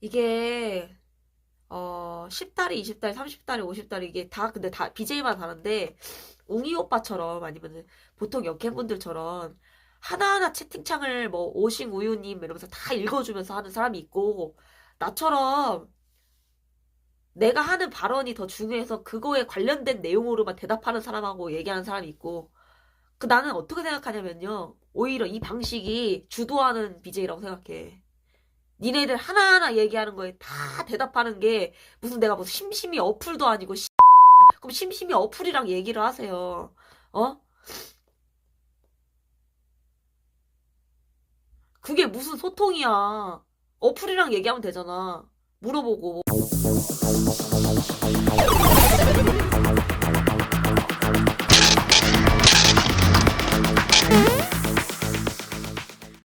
이게 어 10달이 20달, 30달이 50달이 이게 다 근데 다 BJ마다 다른데 웅이 오빠처럼 아니면 보통 여캠분들처럼 하나하나 채팅창을 뭐 오싱 우유님 이러면서 다 읽어주면서 하는 사람이 있고 나처럼 내가 하는 발언이 더 중요해서 그거에 관련된 내용으로만 대답하는 사람하고 얘기하는 사람이 있고 그 나는 어떻게 생각하냐면요. 오히려 이 방식이 주도하는 BJ라고 생각해 니네들 하나하나 얘기하는 거에 다 대답하는 게 무슨 내가 무슨 심심이 어플도 아니고 씨. 그럼 심심이 어플이랑 얘기를 하세요 어? 그게 무슨 소통이야 어플이랑 얘기하면 되잖아 물어보고